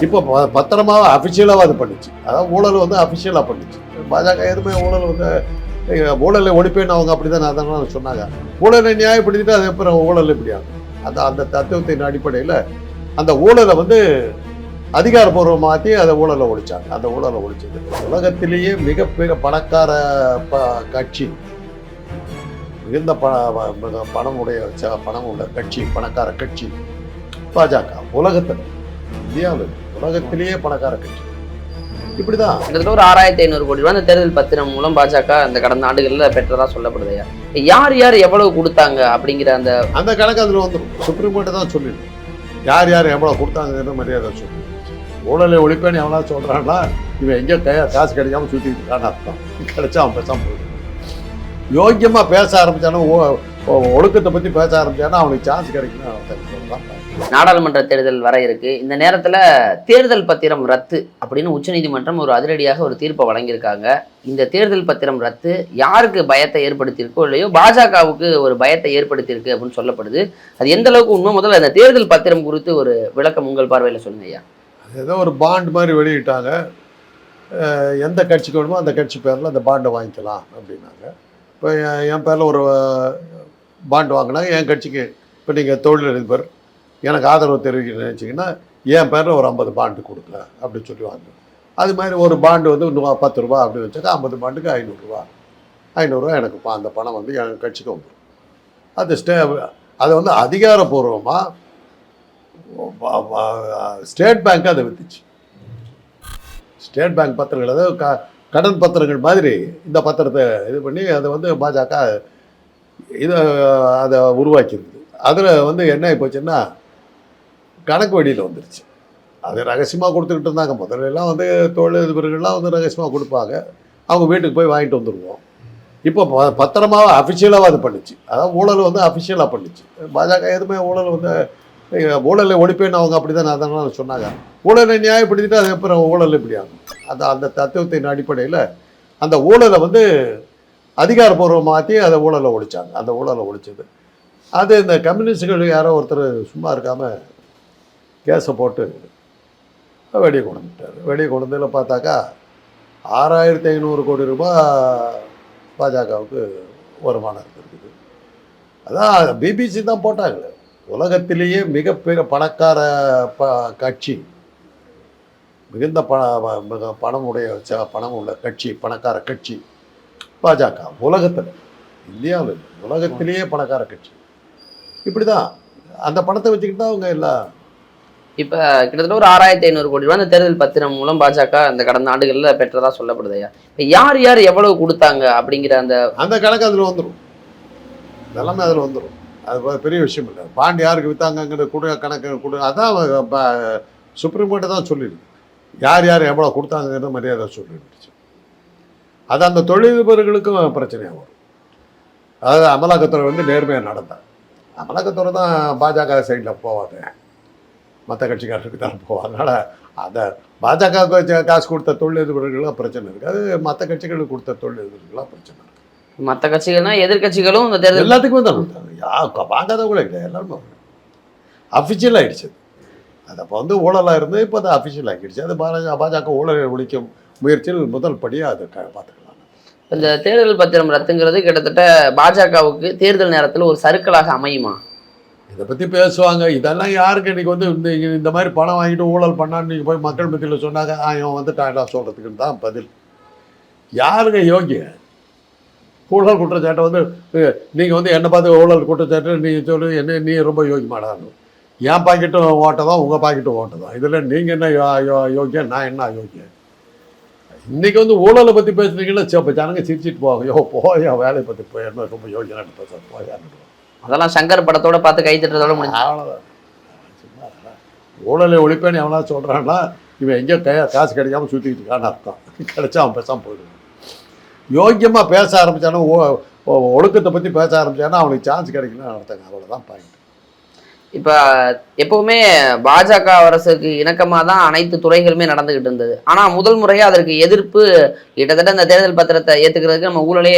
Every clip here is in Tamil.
இப்போ ப- அஃபிஷியலாக அது பண்ணிச்சு. அதாவது ஊழல் வந்து அஃபிஷியலாக பண்ணிச்சு. பாஜக எதுவுமே ஊழல் வந்து ஊழலை ஒழிப்பேன்னு அவங்க அப்படி தான் அதெல்லாம் சொன்னாங்க. ஊழலை நியாயப்படுத்திட்டு அது அப்புறம் ஊழல் இப்படியாகும் அந்த அந்த தத்துவத்தின் அடிப்படையில் அந்த ஊழலை வந்து அதிகாரப்பூர்வம் மாற்றி அதை ஊழலை ஒழிச்சாங்க. அந்த ஊழலை ஒழிச்சது. உலகத்திலேயே மிகப்பெரிய பணக்கார ப கட்சி. மிகுந்த பண பணம் உடைய பணம் உள்ள கட்சி பணக்கார கட்சி. பாஜக. உலகத்தில் இந்தியாவில் உலகத்திலேயே பணக்கார கட்சி. இப்படிதான். கிட்டத்தட்ட ஒரு ஆறாயிரத்தி ஐநூறு கோடி ரூபாய். அந்த தேர்தல் பத்திரம் மூலம் பாஜக அந்த கடந்த ஆண்டுகள்ல பெற்றதா சொல்லப்படுதையா யார் யார் எவ்வளவு கொடுத்தாங்க அப்படிங்கிற அந்த அந்த கணக்கு அதில் வந்துடும் சுப்ரீம் கோர்ட்டு தான் சொல்லிடும் யார் யார் எவ்வளோ கொடுத்தாங்கன்னு மரியாதை சொல்லி ஊழலை ஒழிப்பேன்னு எவனா சொல்கிறான்னா இவன் எங்கேயோ கையா காசு கிடைக்காம சுற்றிட்டு இருக்கான்னு அர்த்தம். கிடைச்சா அவன் பேசாம போயிடும் யோக்கியமாக பேச ஒ- ஒழுக்கத்தை பற்றி பேச ஆரம்பிச்சானா அவனுக்கு சான்ஸ் சொல்கிறான் நாடாளுமன்ற தேர்தல் வர இருக்கு. இந்த நேரத்துல தேர்தல் பத்திரம் ரத்து அப்படின்னு உச்சநீதிமன்றம் ஒரு அதிரடியாக ஒரு தீர்ப்பை வழங்கியிருக்காங்க. இந்த தேர்தல் பத்திரம் ரத்து யாருக்கு பயத்தை ஏற்படுத்தியிருக்கோ இல்லையோ பாஜகவுக்கு ஒரு பயத்தை ஏற்படுத்தியிருக்கு அப்படின்னு சொல்லப்படுது. அது எந்த அளவுக்கு உண்மை? முதல்ல அந்த தேர்தல் பத்திரம் குறித்து ஒரு விளக்கம் உங்கள் பார்வையில சொல்லுங்க ஐயா. ஏதோ ஒரு பாண்ட் மாதிரி வெளியிட்டாங்க. எந்த கட்சிக்கு வேணுமோ அந்த கட்சி பேரில் அந்த பாண்டை வாங்கிக்கலாம் அப்படின்னாங்க. இப்போ என் பேரில் ஒரு பாண்ட் வாங்கினாங்க என் கட்சிக்கு இப்போ நீங்கள் தொழிலதிபர் எனக்கு ஆதரவு தெரிவிக்க நினச்சிங்கன்னா என் பேரில் ஒரு ஐம்பது பாண்டு கொடுக்கல அப்படின்னு சொல்லி வாங்க அது மாதிரி ஒரு பாண்டு வந்து நூ- பத்து ரூபா அப்படின்னு வச்சாக்கா ஐம்பது பாண்டுக்கு ஐநூறுரூவா ஐநூறுரூவா எனக்கு அந்த பணம் வந்து என் கட்சிக்கு வந்துடும் அது ஸ்டே அதை வந்து அதிகாரப்பூர்வமாக ஸ்டேட் பேங்க் அதை வித்துச்சு. ஸ்டேட் பேங்க் பத்திரங்கள் அதாவது க கடன் பத்திரங்கள் மாதிரி இந்த பத்திரத்தை இது பண்ணி அதை வந்து பாஜக இதை அதை உருவாக்கியிருக்குது அதில் வந்து என்ன ஆகிப்போச்சுன்னா கணக்கு வழியில் வந்துருச்சு. அது ரகசியமாக கொடுத்துக்கிட்டு இருந்தாங்க. முதல்லலாம் வந்து தொழிலதிபர்கள்லாம் வந்து ரகசியமாக கொடுப்பாங்க. அவங்க வீட்டுக்கு போய் வாங்கிட்டு வந்துடுவோம் இப்போ பத்திரமாக அஃபிஷியலாக அது பண்ணுச்சு. அதாவது ஊழல் வந்து அஃபிஷியலாக பண்ணுச்சு. பாஜக எதுவுமே ஊழல் வந்து ஊழலை ஒழிப்பேன்னு அவங்க அப்படி தான் அதெல்லாம் சொன்னாங்க. ஊழலை நியாயப்படுத்திட்டு அது அப்புறம் ஊழல் இப்படி ஆகும்? அந்த அந்த தத்துவத்தின் அடிப்படையில் அந்த ஊழலை வந்து அதிகாரப்பூர்வமாற்றி அதை ஊழலை ஒழிச்சாங்க. அந்த ஊழலை ஒழிச்சது. அது இந்த கம்யூனிஸ்டுகள் யாரோ ஒருத்தர் சும்மா இருக்காமல் கேஸை போட்டு வெளியே கொண்டு வந்துட்டார் வெளியே கொண்டு வந்ததில் பார்த்தாக்கா ஆறாயிரத்தி ஐநூறு கோடி ரூபாய் பாஜகவுக்கு வருமானம் இருந்திருக்குது. அதான் பிபிசி தான் போட்டாங்க உலகத்திலேயே மிகப்பெரிய பணக்கார ப கட்சி. மிகுந்த பண மிக பணம் உடைய ச- பணம் உள்ள கட்சி பணக்கார கட்சி. பாஜக உலகத்தில் இந்தியாவில். உலகத்திலேயே பணக்கார கட்சி. இப்படி தான் அந்த பணத்தை வச்சுக்கிட்டு தான் அவங்க எல்லாம் இப்ப கிட்டத்தட்ட ஒரு ஆறாயிரத்தி ஐநூறு கோடி ரூபாய் அந்த தேர்தல் பத்திரம் மூலம் பாஜக அந்த கடந்த ஆண்டுகள்ல பெற்றதா சொல்லப்படுதையா இப்ப யார் யார் எவ்வளவு கொடுத்தாங்க அப்படிங்கிற அந்த அந்த கணக்கு அதில் வந்துடும் எல்லாமே அதில் வந்துடும் அது பெரிய விஷயம் இல்லை. பாண்டு யாருக்கு விற்றாங்கங்கிற கொடு கணக்கு கொடு அதான் சுப்ரீம் கோர்ட்டு தான் சொல்லிடுது யார் யார் எவ்வளோ கொடுத்தாங்கங்கிறத மரியாதை சொல்லிடுச்சு. அது அந்த தொழிலதிபர்களுக்கும் பிரச்சனையாக வரும் அதாவது அமலாக்கத்துறை வந்து நேர்மையாக நடந்தாங்க அமலாக்கத்துறை தான் பாஜக சைடில் போவாது மற்ற கட்சிக்காரருக்கு தான் போவாங்க. அதனால் அதை பாஜக காசு கொடுத்த தொழிலதிபர்களும் பிரச்சனை இருக்குது அது மற்ற கட்சிகளுக்கு கொடுத்த தொழிலதிபர்களும் பிரச்சனை இருக்குது மத்த கட்சிகள்னா எதிர்க்கட்சிகளும் இந்த தேர்தல் எல்லாத்துக்குமே தான் யா வாங்காத கூட கிடையாது எல்லாருமே அஃபிஷியல் ஆயிடுச்சு அது. அப்போ வந்து ஊழலாக இருந்து இப்போ அது அஃபிஷியல் ஆகிடுச்சு அது பாஜக பாஜக ஊழலை ஒழிக்கும் முயற்சியில் முதல் படியாக அதை பார்த்துக்கலாம் இந்த தேர்தல் பத்திரம் ரத்துங்கிறது கிட்டத்தட்ட பாஜகவுக்கு தேர்தல் நேரத்தில் ஒரு சருக்களாக அமையுமா? இதை பற்றி பேசுவாங்க. இதெல்லாம் யாருக்கு இன்னைக்கு வந்து இந்த இந்த மாதிரி பணம் வாங்கிட்டு ஊழல் பண்ணான்னு நீங்கள் போய் மக்கள் மத்தியில் சொன்னாங்க. ஆ இவன் வந்துட்டான்டா சொல்கிறதுக்குன்னு தான் பதில். யாருங்க யோகிய? ஊழல் குற்றச்சாட்டை வந்து நீங்கள் வந்து என்னை பார்த்து ஊழல் குற்றச்சாட்டு நீங்கள் சொல்லு என்ன நீ ரொம்ப யோகியமாடான்னு என் பாக்கெட்டும் ஓட்டதான் உங்கள் பாக்கெட்டும் ஓட்டதான் இதில் நீங்கள் என்ன யோ யோ- நான் என்ன யோகியம் இன்னைக்கு வந்து ஊழலை பற்றி பேசுனீங்கன்னா அப்ப ஜனங்க சிரிச்சிட்டு போவாங்க. யோ போயா வேலையை பற்றி போய் என்ன ரொம்ப யோகியனாட்டு பேச போயான்னு அதெல்லாம் சங்கர் படத்தோட பார்த்து கை தட்டுறதோட முடிஞ்சு. அவ்வளோதான். ஊழலை ஒழிப்பேன்னு எவனா சொல்கிறான்னா இவன் எங்கேயோ கையா காசு கிடைக்காம சுற்றிக்கிட்டு இருக்கான்னு அர்த்தம். கிடைச்சா அவன் பேசாமல் போயிடுவான். யோக்கியமாக பேச ஓ- ஒழுக்கத்தை பற்றி பேச ஆரம்பிச்சானா அவனுக்கு சான்ஸ் கிடைக்கலன்னு அர்த்தங்க. அவ்வளோதான் பாயிண்ட் இப்ப எப்பவுமே பாஜக அரசுக்கு இணக்கமாக தான் அனைத்து துறைகளுமே நடந்துகிட்டு இருந்தது. ஆனா முதல் முறையா அதற்கு எதிர்ப்பு கிட்டத்தட்ட இந்த தேர்தல் பத்திரத்தை ஏத்துக்கிறதுக்கு நம்ம ஊழலே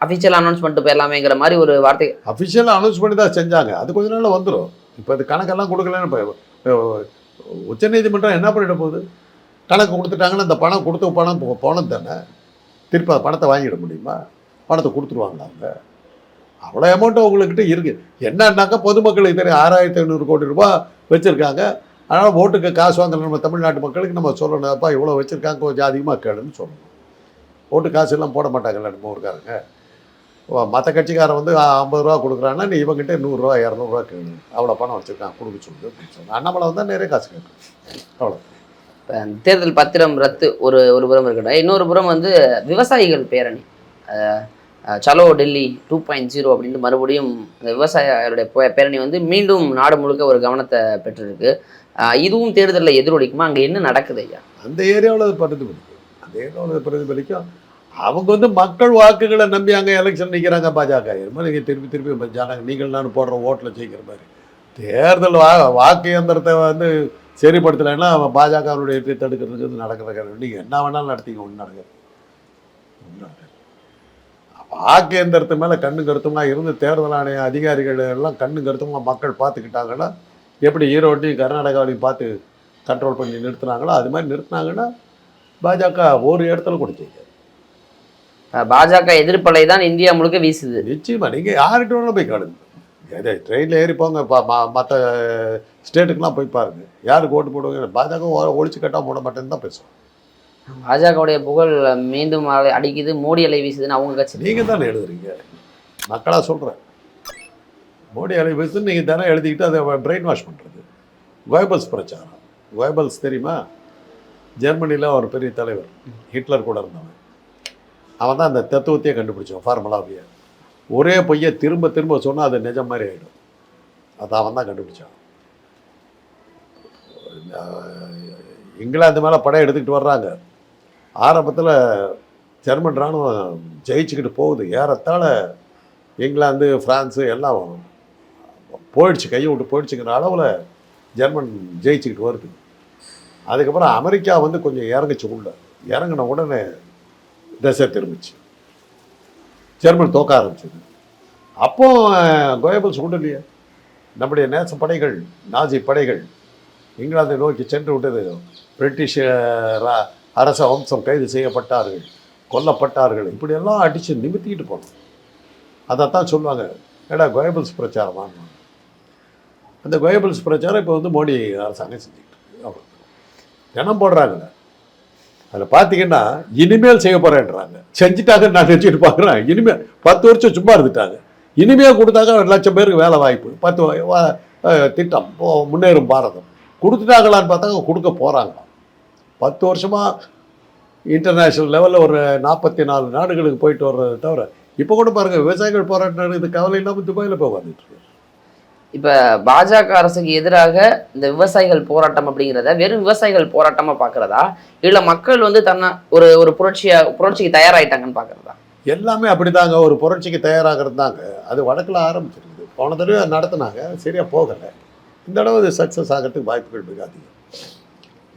அபிஷியல் அனௌன்ஸ் பண்ணிட்டு போயிடலாமேங்கிற மாதிரி ஒரு வார்த்தை. அஃபிஷியலாக அனௌன்ஸ் பண்ணி தான் செஞ்சாங்க. அது கொஞ்ச நாள் வந்துடும் இப்போ அது கணக்கெல்லாம் கொடுக்கலன்னு உச்சநீதிமன்றம் என்ன பண்ணிட போகுது? கணக்கு கொடுத்துட்டாங்கன்னா அந்த பணம் கொடுத்த பணம் போ- போனது தானே? திருப்பி பணத்தை வாங்கிட முடியுமா? பணத்தை கொடுத்துருவாங்களா அவங்க? அவ்வளோ அமௌண்ட் அவங்கக்கிட்ட இருக்குது என்னன்னாக்கா பொதுமக்களுக்கு தெரியும் ஆறாயிரத்தி ஐநூறு கோடி ரூபாய் வச்சுருக்காங்க. அதனால் ஓட்டுக்கு காசு வாங்குற நம்ம தமிழ்நாட்டு மக்களுக்கு நம்ம சொல்லணும் அப்பா இவ்வளோ வச்சுருக்காங்க கொஞ்சம் அதிகமாக கேளுன்னு சொல்லணும். ஓட்டு காசு எல்லாம் போட மாட்டாங்கல்ல நம்ம ஊருக்காரங்க. மற்ற கட்சிக்காரன் வந்து ஆ, ஐம்பது ரூபா கொடுக்குறான்னா நீ இவங்ககிட்ட நூறுரூவா இரநூறுவா கேளு. அவ்வளோ பணம் வச்சுருக்கான் கொடுக்க சொல்லு அப்படின்னு சொன்னான் அண்ணாமலை வந்தால் நிறைய காசு கேட்கும். அவ்வளோ தேர்தல் பத்திரம் ரத்து ஒரு ஒரு புறம் இருக்கட்டும். இன்னொரு புறம் வந்து விவசாயிகள் பேரணி. சலோ டெல்லி டூ பாயிண்ட் ஜீரோ அப்படின்ட்டு மறுபடியும் இந்த விவசாயிகளுடைய பே- பேரணி வந்து மீண்டும் நாடு முழுக்க ஒரு கவனத்தை பெற்றிருக்கு. இதுவும் தேர்தலில் எதிரொலிக்குமா? அங்கே என்ன நடக்குது ஐயா? அந்த ஏரியாவில் அது பிரதிபலிக்கும். அந்த ஏரியாவில் அது பிரதிபலிக்கும். அவங்க வந்து மக்கள் வாக்குகளை நம்பி அங்கே எலெக்ஷன் நிற்கிறாங்க பாஜக. இருமா நீங்கள் திருப்பி திருப்பி ஜனங்க நீங்கள் நான் போடுற ஓட்டில் ஜெயிக்கிற மாதிரி. தேர்தல் வா வாக்கு இயந்திரத்தை வந்து சரிப்படுத்தலைன்னா பாஜகவுடைய தடுக்கிறதுக்கு வந்து நடக்கிற நீங்கள் என்ன வேணாலும் நடத்திங்க ஒன்று நடக்காது. ஒண்ணும் நடக்காது. வாக்கு இயந்திரத்து மேலே கண்ணு கருத்துமா இருந்து தேர்தல் ஆணைய அதிகாரிகள் எல்லாம் கண்ணு கருத்துமா மக்கள் பார்த்துக்கிட்டாங்கன்னா எப்படி ஈரோட்டையும் கர்நாடகாவிலையும் பார்த்து கண்ட்ரோல் பண்ணி நிறுத்துனாங்களோ அது மாதிரி நிறுத்தினாங்கன்னா பாஜக ஒரு இடத்துல கூட ஜெயிக்காது. அஹ், பாஜக எதிர்ப்பலை தான் இந்தியா முழுக்க வீசுது. நிச்சயமா. நீங்கள் யார்கிட்ட வேணாலும் போய் காணுங்க. எதை ட்ரெயினில் ஏறி போங்க மற்ற ஸ்டேட்டுக்கெலாம் போய் பாருங்க. யாருக்கு ஓட்டு போடுவாங்க? பாஜக ஒழிச்சு கட்டாம போட மாட்டேன்னு தான் பேசுவோம் பாஜகவுடைய புகழ் மீண்டும் அலை- அடிக்குது மோடி அலை வீசுதுன்னு அவங்க கட்சி நீங்கள் தானே எழுதுறீங்க? மக்களாக சொல்கிறேன் மோடி அலை வீசுன்னு நீங்கள் தானே எழுதிக்கிட்டு அதை பிரெயின் வாஷ் பண்ணுறது கோயபல்ஸ் பிரச்சாரம். கோயபல்ஸ் தெரியுமா? ஜெர்மனியில் ஒரு பெரிய தலைவர். ஹிட்லர் கூட இருந்தவன். அவன் தான் அந்த தத்துவத்தையே கண்டுபிடிச்சான் ஃபார்முலாவையே ஒரே பொய்யை திரும்ப திரும்ப சொன்னால் அது நிஜம் மாதிரி ஆகிடும் அதை அவன் தான் கண்டுபிடிச்சான். இங்கிலாந்து மேலே படம் எடுத்துக்கிட்டு வர்றாங்க. ஆரம்பத்தில் ஜெர்மன் இராணுவம் ஜெயிச்சுக்கிட்டு போகுது. ஏறத்தாழ இங்கிலாந்து ஃப்ரான்ஸு எல்லாம் போயிடுச்சு கையை விட்டு போயிடுச்சுங்கிற அளவில் ஜெர்மன் ஜெயிச்சுக்கிட்டு வருது. அதுக்கப்புறம் அமெரிக்கா வந்து கொஞ்சம் இறங்குச்சு உள்ள. இறங்கின உடனே திசை திரும்பிச்சு. ஜெர்மன் தோக்க ஆரம்பிச்சது. அப்போ அஹ், கோயபல்ஸ் விடலையே நம்முடைய நேச படைகள் நாஜி படைகள் இங்கிலாந்தை நோக்கி சென்று விட்டது. பிரிட்டிஷ் ரா- அரச வம்சம் கைது செய்யப்பட்டார்கள் கொல்லப்பட்டார்கள். இப்படியெல்லாம் அடித்து நிமித்திக்கிட்டு போனோம். அதைத்தான் சொல்லுவாங்க. ஏடா கோயபிள்ஸ் பிரச்சாரமான்னு அந்த கோயபிள்ஸ் பிரச்சாரம் இப்போ வந்து மோடி அரசாங்கம் செஞ்சுக்கிட்டு இருக்கு. அவ்வளோ தினம் போடுறாங்க. அதில் பார்த்தீங்கன்னா இனிமேல் செய்ய போகிறேன்றாங்க செஞ்சுட்டாங்க நான் நினச்சிட்டு பார்க்குறேன் இனிமேல் பத்து வருஷம் சும்மா இருந்துட்டாங்க. இனிமேல் கொடுத்தாங்க ஒரு லட்சம் பேருக்கு வேலை வாய்ப்பு பத்து திட்டம் முன்னேறும் பாரதம். கொடுத்துட்டாங்களான்னு பார்த்தாங்க கொடுக்க போகிறாங்களா பத்து வருஷமாக இன்டர்நேஷ்னல் லெவலில் ஒரு நாற்பத்தி நாலு நாடுகளுக்கு போயிட்டு வர்றதை தவிர இப்போ கூட பாருங்கள் விவசாயிகள் போராட்டம் இது கவலை இல்லாமல் துபாயில் போய் வந்துட்டு இருக்கு. இப்ப பாஜக அரசுக்கு எதிராக இந்த விவசாயிகள் போராட்டம் அப்படிங்கிறத வெறும் விவசாயிகள் போராட்டமா பாக்குறதா? இல்ல மக்கள் வந்து தன்னை ஒரு ஒரு புரட்சியா புரட்சிக்கு தயாராயிட்டாங்கன்னு பாக்குறதா? எல்லாமே அப்படிதாங்க ஒரு புரட்சிக்கு தயாராகிறது தாங்க அது வடக்கில் ஆரம்பிச்சிருக்குது. போன தடவை நடத்துனாங்க சரியாக போகலை. இந்த தடவை இது சக்ஸஸ் ஆகிறதுக்கு வாய்ப்புகள் மிக அதிகம்.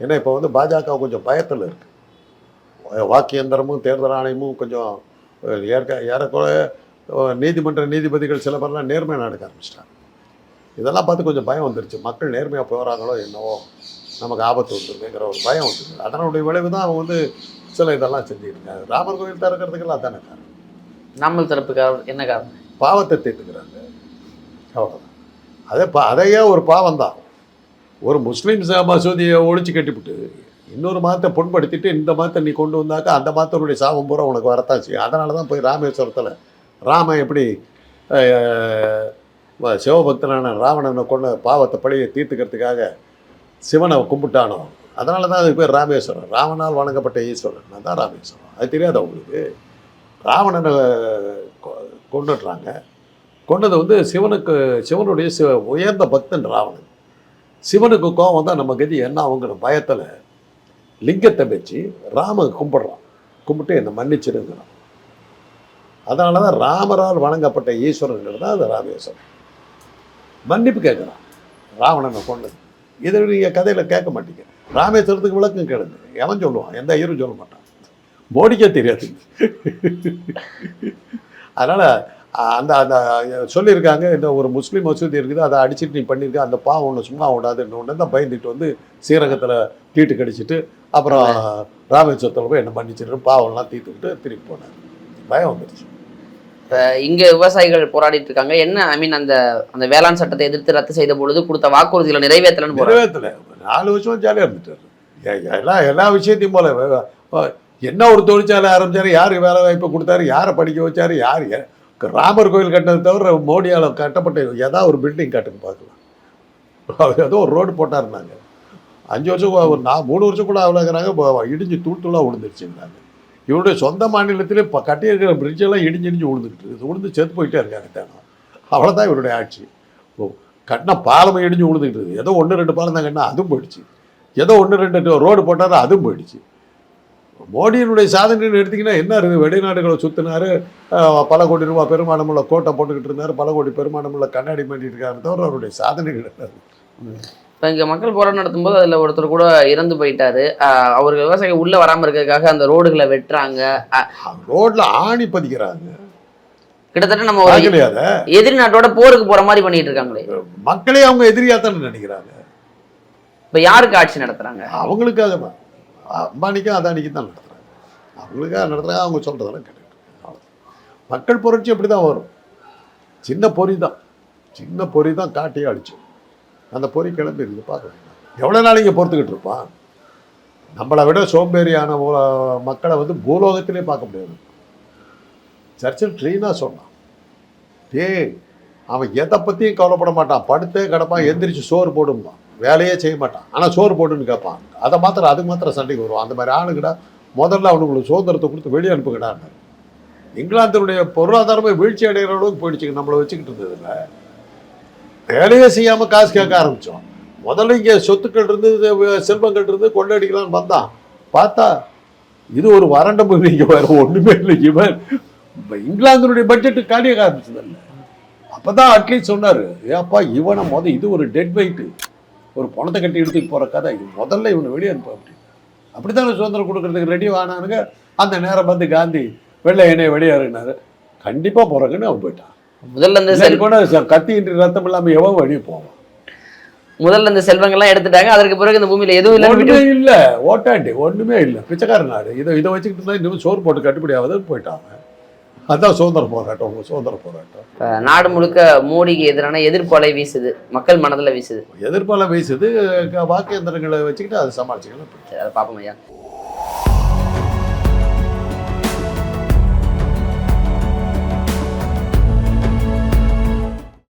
ஏன்னா இப்போ வந்து பாஜக கொஞ்சம் பயத்தில் இருக்கு. வாக்கு இயந்திரமும் தேர்தல் ஆணையமும் கொஞ்சம் ஏற்க ஏறக்குறைய நீதிமன்ற நீதிபதிகள் சில பேர்லாம் நேர்மையாக நடக்க ஆரம்பிச்சிட்டாங்க. இதெல்லாம் பார்த்து கொஞ்சம் பயம் வந்துருச்சு. மக்கள் நேர்மையாக போகிறாங்களோ என்னவோ நமக்கு ஆபத்து வந்துருக்குங்கிற ஒரு பயம் வந்துருக்கு அதனுடைய விளைவு தான் அவங்க வந்து சில இதெல்லாம் செஞ்சுட்டு இருக்காங்க ராமர் கோயில் திறக்கிறதுக்கெல்லாம் அதானே காரணம்? நம்மள் தரப்புக்கு என்ன காரணம்? பாவத்தை தீர்த்துக்கிறாங்க அவ்வளோதான் அதே பா அதையே ஒரு பாவம் தான் ஒரு முஸ்லீம் மசூதியை ஒழிச்சு கட்டிவிட்டு இன்னொரு மாதத்தை புண்படுத்திட்டு இந்த மாதத்தை நீ கொண்டு வந்தாக்கா அந்த மாதத்தினுடைய சாபம் பூரா உனக்கு வரத்தான் செய்யும். அதனால தான் போய் ராமேஸ்வரத்தில் ராமன் எப்படி சிவபக்தனான ராவணனை கொண்ட பாவத்தை பழியை தீர்த்துக்கிறதுக்காக சிவனை கும்பிட்டானோ அதனால தான் அதுக்கு பேர் ராமேஸ்வரம். ராவனால் வணங்கப்பட்ட ஈஸ்வரன். தான் ராமேஸ்வரம். அது தெரியாது அவங்களுக்கு ராவணனை கொ- கொண்டுடுறாங்க கொண்டது வந்து சிவனுக்கு சிவனுடைய சிவ உயர்ந்த பக்தன் ராவணன். சிவனுக்கு கோபம் தான் நம்ம கதி என்ன அவங்கிற பயத்தில் லிங்கத்தை வச்சு ராமன் கும்பிடுறான். கும்பிட்டு என்னை மன்னிச்சிருங்கிறான் அதனால தான் ராமரால் வணங்கப்பட்ட ஈஸ்வரங்கிறது தான் அது ராமேஸ்வரம் மன்னிப்பு கேட்குறான். ராவணனை கொண்டது இதை நீங்கள் கதையில் கேட்க மாட்டீங்க. ராமேஸ்வரத்துக்கு விளக்கம் கேளுங்க. எவன் சொல்லுவான்? எந்த ஐயரும் சொல்ல மாட்டான். மோடிக்கே தெரியாது. அதனால் அந்த அந்த சொல்லியிருக்காங்க. இந்த ஒரு முஸ்லீம் மசூதி இருக்குது அதை அடிச்சிட்டு நீ பண்ணியிருக்க அந்த பாவம் ஒன்று சும்மா விடாதுன்னு ஒன்று தான் பயந்துட்டு வந்து ஸ்ரீரங்கத்தில் தீட்டு கடிச்சிட்டு அப்புறம் ராமேஸ்வரத்தில் போய் என்ன மன்னிச்சிட்டு பாவம்லாம் தீர்த்துக்கிட்டு திருப்பி போனார். பயம் வந்துருச்சு. இப்ப இங்க விவசாயிகள் போராடிட்டு இருக்காங்க. என்ன ஐ மீன் அந்த அந்த வேளாண் சட்டத்தை எதிர்த்து ரத்து செய்த பொழுது கொடுத்த வாக்குறுதிகளை நிறைவேற்றலன்னு நிறைவேற்றல. நாலு வருஷம் ஜாலியாக இருந்துட்டார். எல்லா எல்லா விஷயத்தையும் போல. என்ன ஒரு தொழிற்சாலை ஆரம்பிச்சாரு? யார் வேலை வாய்ப்பு கொடுத்தாரு? யாரை படிக்க வச்சாரு? யார் ராமர் கோயில் கட்டினதை தவிர மோடியால் கட்டப்பட்ட ஏதாவது ஒரு பில்டிங் கட்டுங்க பார்க்கலாம். அவர் ஏதோ ஒரு ரோடு போட்டாருனாங்க அஞ்சு வருஷம் ஒரு நான் மூணு வருஷம் கூட அவ்வளோங்கிறாங்க இடிஞ்சு தூட்டுலாம் விழுந்துருச்சுன்னாங்க இவருடைய சொந்த மாநிலத்திலே இப்போ கட்டியிருக்கிற பிரிட்ஜெல்லாம் இடிஞ்சு இடிஞ்சு விழுந்துக்கிட்டு இருக்குது. விழுந்து செத்து போயிட்டே இருக்காங்க தேனம் அவ்வளோதான் இவருடைய ஆட்சி. ஓ கட்டின பாலம் இடிஞ்சு விழுந்துக்கிட்டு இருக்குது. ஏதோ ஒன்று ரெண்டு பாலம் தான் கட்டினா அதுவும் போயிடுச்சு. ஏதோ ஒன்று ரெண்டு ரோடு போட்டாரோ அதுவும் போயிடுச்சு. மோடியினுடைய சாதனைன்னு எடுத்திங்கன்னா என்ன இருக்குது? வெளிநாடுகளை சுற்றினாரு பல கோடி ரூபாய் பெருமானமுள்ள கோட்டை போட்டுக்கிட்டு இருந்தார் பல கோடி பெருமானமுள்ள கண்ணாடி மாட்டிட்டு இருக்காரு தவிர அவருடைய சாதனைகள் என்ன இப்ப இங்க மக்கள் போராட்டம் நடத்தும்போது அதுல ஒருத்தர் கூட இறந்து போயிட்டாரு. அவர்கள் விவசாயிகள் உள்ள வராம இருக்கிறதுக்காக அந்த ரோடுகளை வெட்டுறாங்க. ரோட்ல ஆணி பதிக்கிறாங்க. கிட்டத்தட்ட நம்ம? எதிரி நாட்டோட போருக்கு போற மாதிரி பண்ணிட்டு இருக்காங்களே. மக்களே அவங்க எதிரியா தானே நினைக்கிறாங்க. இப்ப யாருக்கு ஆட்சி நடத்துறாங்க? அவங்களுக்காக தான் அம்பானிக்கும் அதானிக்கும் தான் நடத்துகிறாங்க அவங்களுக்காக நடத்துறாங்க அவங்க சொல்கிறதெல்லாம் கேட்டுட்டு மக்கள் புரட்சி அப்படி தான் வரும். சின்ன பொறி தான். சின்ன பொறி தான் காட்டியே அடிச்சோம் அந்த பொறி கிளம்பி இருந்து பார்க்க எவ்வளோ நாள் இங்கே பொறுத்துக்கிட்டு இருப்பான் நம்மளை விட சோம்பேறியான மக்களை வந்து பூலோகத்திலே பார்க்க முடியாது. சர்ச்சில் ட்ரீனாக சொன்னான். டேய் அவன் எதை பற்றியும் கவலைப்பட மாட்டான். படுத்தே கிடப்பான் எந்திரிச்சு சோறு போடும்பான். வேலையே செய்ய மாட்டான். ஆனால் சோறு போட்டுன்னு கேட்பான். அதை மாத்திரம் அதுக்கு மாத்திரம் சண்டைக்கு வருவான். அந்த மாதிரி ஆளுங்கடா முதல்ல அவனுங்களுக்கு சுதந்திரத்தை கொடுத்து வெளியே அனுப்புங்கடான்னு. இங்கிலாந்தினுடைய பொருளாதாரமே வீழ்ச்சி அடைகிற அளவுக்கு போயிடுச்சு. நம்மளை வச்சுக்கிட்டு இருந்ததுல. வேலையே செய்யாமல் காசு கேட்க ஆரம்பித்தோம் முதல்ல இங்கே சொத்துக்கள் இருந்து இது செல்வங்கள் இருந்து கொள்ளடிக்கலாம்னு வந்தான். பார்த்தா இது ஒரு வறண்ட பூமி. இங்கே வேறு ஒன்றுமே இல்லை இவன். இங்கிலாந்தினுடைய பட்ஜெட்டு காலியாக ஆரம்பிச்சதில்ல. அப்போ தான் அட்லீஸ்ட் சொன்னார் ஏப்பா இவனை முத இது ஒரு டெட் வெயிட்டு ஒரு பணத்தை கட்டி எடுத்துட்டு போகிற கதை. இது முதல்ல இவனை வெளியே அனுப்ப அப்படி அப்படித்தானே சுதந்திரம் கொடுக்கறதுக்கு ரெடி ஆனானுங்க. அந்த நேரம் வந்து காந்தி வெள்ளை எண்ணெய் வெளியேறினாரு கண்டிப்பாக போகிறக்குன்னு அவன் போயிட்டான். முதல்ல இந்த செல் கூட கத்தியின்றி ரத்தம் இல்லாமல் எவன் வெளியே போவான்? முதல்ல இந்த செல்வங்கள்லாம் எடுத்துட்டாங்க. அதற்கு பிறகு இந்த பூமியில எதுவும் ஒண்ணுமே விட்டு இல்ல. ஓட்டாண்டி. ஒண்ணுமே இல்ல. பிச்சைக்கார நாடு. இதை இதை வச்சுக்கிட்டு இருந்தா இன்னும் சோறு போட்டு கட்டுப்படி ஆகாதுன்னு போயிட்டாங்க அதான் சுதந்திர போராட்டம் உங்க சுதந்திர போராட்டம். இப்ப நாடு முழுக்க மோடிக்கு எதிரான எதிர்ப்பு அலை வீசுது மக்கள் மனதுல வீசுது. எதிர்ப்பால வீசுது வாக்கு எந்திரங்களை வச்சுக்கிட்டு அதை சமாளிச்சுக்கலாம். அதை பார்ப்போம் ஐயா.